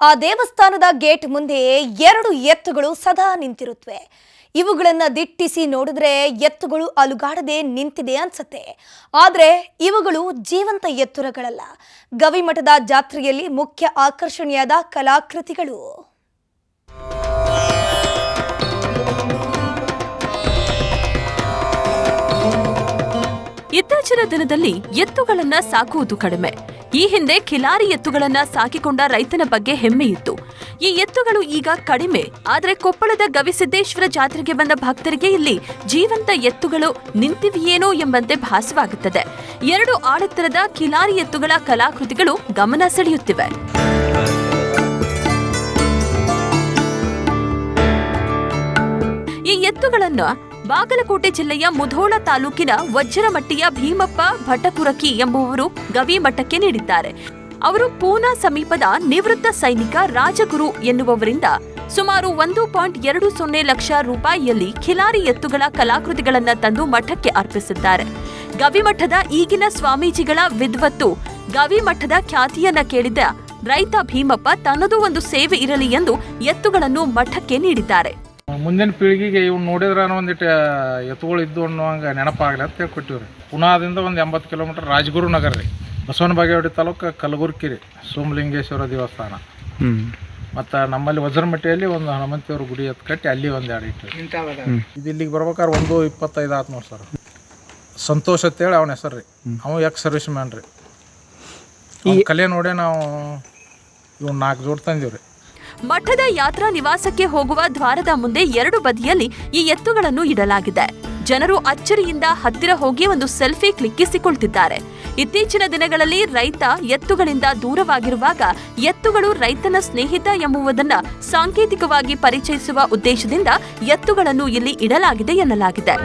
ಆ ದೇವಸ್ಥಾನದ ಗೇಟ್ ಮುಂದೆ ಎರಡು ಎತ್ತುಗಳು ಸದಾ ನಿಂತಿರುತ್ತವೆ ಇವುಗಳನ್ನ ದಿಟ್ಟಿಸಿ ನೋಡಿದ್ರೆ ಎತ್ತುಗಳು ಅಲುಗಾಡದೆ ನಿಂತಿದೆ ಅನ್ಸತ್ತೆ. ಆದ್ರೆ ಇವುಗಳು ಜೀವಂತ ಎತ್ತುರಗಳಲ್ಲ. ಗವಿಮಠದ ಜಾತ್ರೆಯಲ್ಲಿ ಮುಖ್ಯ ಆಕರ್ಷಣೆಯಾದ ಕಲಾಕೃತಿಗಳು. ಇತ್ತೀಚಿನ ದಿನದಲ್ಲಿ ಎತ್ತುಗಳನ್ನ ಸಾಕುವುದು ಕಡಿಮೆ. ಈ ಹಿಂದೆ ಖಿಲಾರಿ ಎತ್ತುಗಳನ್ನ ಸಾಕಿಕೊಂಡ ರೈತನ ಬಗ್ಗೆ ಹೆಮ್ಮೆ ಇತ್ತು. ಈ ಎತ್ತುಗಳು ಈಗ ಕಡಿಮೆ. ಆದರೆ ಕೊಪ್ಪಳದ ಗವಿಸಿದ್ದೇಶ್ವರ ಜಾತ್ರೆಗೆ ಬಂದ ಭಕ್ತರಿಗೆ ಇಲ್ಲಿ ಜೀವಂತ ಎತ್ತುಗಳು ನಿಂತಿವೆಯೇನೋ ಎಂಬಂತೆ ಭಾಸವಾಗುತ್ತದೆ. ಎರಡು ಆಳೆತ್ತರದ ಖಿಲಾರಿ ಎತ್ತುಗಳ ಕಲಾಕೃತಿಗಳು ಗಮನ ಸೆಳೆಯುತ್ತಿವೆ. ಈ ಎತ್ತುಗಳನ್ನ ಬಾಗಲಕೋಟೆ ಜಿಲ್ಲೆಯ ಮುಧೋಳ ತಾಲೂಕಿನ ವಜ್ರಮಟ್ಟಿಯ ಭೀಮಪ್ಪ ಭಟಕುರಕಿ ಎಂಬುವರು ಗವಿ ಮಠಕ್ಕೆ ನೀಡಿದ್ದಾರೆ. ಅವರು ಪೂನಾ ಸಮೀಪದ ನಿವೃತ್ತ ಸೈನಿಕ ರಾಜಗುರು ಎನ್ನುವವರಿಂದ ಸುಮಾರು ಒಂದು ಪಾಯಿಂಟ್ ಎರಡು ಸೊನ್ನೆ ಲಕ್ಷ ರೂಪಾಯಿಯಲ್ಲಿ ಖಿಲಾರಿ ಎತ್ತುಗಳ ಕಲಾಕೃತಿಗಳನ್ನು ತಂದು ಮಠಕ್ಕೆ ಅರ್ಪಿಸಿದ್ದಾರೆ. ಗವಿಮಠದ ಈಗಿನ ಸ್ವಾಮೀಜಿಗಳ ವಿದ್ವತ್ತು ಗವಿಮಠದ ಖ್ಯಾತಿಯನ್ನ ಕೇಳಿದ ರೈತ ಭೀಮಪ್ಪ ತನ್ನದು ಒಂದು ಸೇವೆ ಇರಲಿ ಎಂದು ಎತ್ತುಗಳನ್ನು ಮಠಕ್ಕೆ ನೀಡಿದ್ದಾರೆ. ಮುಂದಿನ ಪೀಳಿಗೆಗೆ ಇವ್ನು ನೋಡಿದ್ರೆ ಒಂದಿಟ್ಟು ಎತ್ತುಗಳು ಇದ್ದು ಅನ್ನುವಂಗೆ ನೆನಪಾಗಲಿ ಅಂತ ಹೇಳಿ ಕೊಟ್ಟಿವ್ರಿ ಪುನಾದಿಂದ ಒಂದು ಎಂಬತ್ತು ಕಿಲೋಮೀಟರ್ ರಾಜಗುರು ನಗರ ರೀ ಬಸವನ ಬಾಗೇವಾಡಿ ತಾಲೂಕು ಕಲಬುರ್ಗಿ ರೀ ಸೋಮಲಿಂಗೇಶ್ವರ ದೇವಸ್ಥಾನ. ಮತ್ತು ನಮ್ಮಲ್ಲಿ ವಜ್ರಮಟ್ಟಿಯಲ್ಲಿ ಒಂದು ಹನುಮಂತಿಯವ್ರ ಗುಡಿ ಎತ್ತು ಕಟ್ಟಿ ಅಲ್ಲಿ ಒಂದು ಎರಡು ಇಟ್ಟು ಇದು ಇಲ್ಲಿಗೆ ಬರ್ಬೇಕಾದ್ರೆ ಒಂದು ಇಪ್ಪತ್ತೈದು ಆತು ನೋಡಿ ಸರ್. ಸಂತೋಷ್ ಅಂತೇಳಿ ಅವನ ಹೆಸರು ರೀ ಅವ ಎಕ್ಸ್ ಸರ್ವಿಸ್ ಮ್ಯಾನ್ ರೀ ಈ ಕಲೆ ನೋಡೇ ನಾವು ಇವ್ನು ನಾಲ್ಕು ಜೋಡ್ ತಂದೀವಿ ರೀ ಮಠದ ಯಾತ್ರಾ ನಿವಾಸಕ್ಕೆ ಹೋಗುವ ದ್ವಾರದ ಮುಂದೆ ಎರಡು ಬದಿಯಲ್ಲಿ ಈ ಎತ್ತುಗಳನ್ನು ಇಡಲಾಗಿದೆ. ಜನರು ಅಚ್ಚರಿಯಿಂದ ಹತ್ತಿರ ಹೋಗಿ ಒಂದು ಸೆಲ್ಫಿ ಕ್ಲಿಕ್ಕಿಸಿಕೊಳ್ತಿದ್ದಾರೆ. ಇತ್ತೀಚಿನ ದಿನಗಳಲ್ಲಿ ರೈತ ಎತ್ತುಗಳಿಂದ ದೂರವಾಗಿರುವಾಗ ಎತ್ತುಗಳು ರೈತನ ಸ್ನೇಹಿತ ಎಂಬುವುದನ್ನು ಸಾಂಕೇತಿಕವಾಗಿ ಪರಿಚಯಿಸುವ ಉದ್ದೇಶದಿಂದ ಎತ್ತುಗಳನ್ನು ಇಲ್ಲಿ ಇಡಲಾಗಿದೆ ಎನ್ನಲಾಗಿದೆ.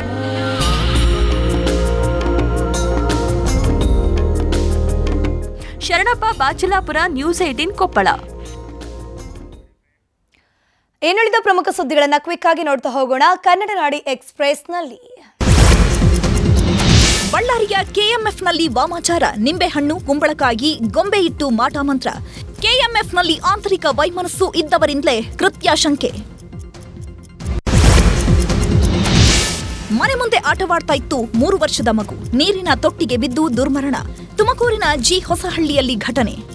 Sharanappa Bachalapura news eighteen Koppal. ಇನ್ನುಳಿದ ಪ್ರಮುಖ ಸುದ್ದಿಗಳನ್ನು ಕ್ವಿಕ್ ಆಗಿ ನೋಡ್ತಾ ಹೋಗೋಣ. ಕನ್ನಡ ನಾಡಿ ಎಕ್ಸ್ಪ್ರೆಸ್ನಲ್ಲಿ. ಬಳ್ಳಾರಿಯ ಕೆಎಂಎಫ್ನಲ್ಲಿ ವಾಮಾಚಾರ, ನಿಂಬೆಹಣ್ಣು, ಕುಂಬಳಕಾಯಿ ಗೊಂಬೆ ಇಟ್ಟು ಮಾಟ ಮಂತ್ರ. ಕೆಎಂಎಫ್ನಲ್ಲಿ ಆಂತರಿಕ ವೈಮನಸ್ಸು ಇದ್ದವರಿಂದಲೇ ಕೃತ್ಯ ಶಂಕೆ ಮನೆ ಮುಂದೆ ಆಟವಾಡ್ತಾ ಇತ್ತು ಮೂರು ವರ್ಷದ ಮಗು. ನೀರಿನ ತೊಟ್ಟಿಗೆ ಬಿದ್ದು ದುರ್ಮರಣ. ತುಮಕೂರಿನ ಜಿ ಹೊಸಹಳ್ಳಿಯಲ್ಲಿ ಘಟನೆ.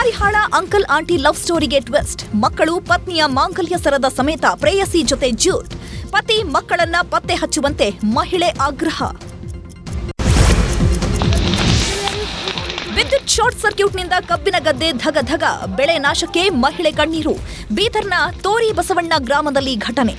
ಮಾರಿಹಾಳ ಅಂಕಲ್ ಆಂಟಿ ಲವ್ ಸ್ಟೋರಿಗೆ ಟ್ವಿಸ್ಟ್. ಮಕ್ಕಳು ಪತ್ನಿಯ ಮಾಂಗಲ್ಯ ಸರದ ಸಮೇತ ಪ್ರೇಯಸಿ ಜೊತೆ ಜೂಟ್ ಪತಿ ಮಕ್ಕಳನ್ನ ಪತ್ತೆ ಹಚ್ಚುವಂತೆ ಮಹಿಳೆ ಆಗ್ರಹ. ವಿದ್ಯುತ್ ಶಾರ್ಟ್ ಸರ್ಕ್ಯೂಟ್ನಿಂದ ಕಬ್ಬಿನ ಗದ್ದೆ ಧಗ ಧಗ, ಬೆಳೆ ನಾಶಕ್ಕೆ ಮಹಿಳೆ ಕಣ್ಣೀರು. ಬೀದರ್ನ ತೋರಿ ಬಸವಣ್ಣ ಗ್ರಾಮದಲ್ಲಿ ಘಟನೆ.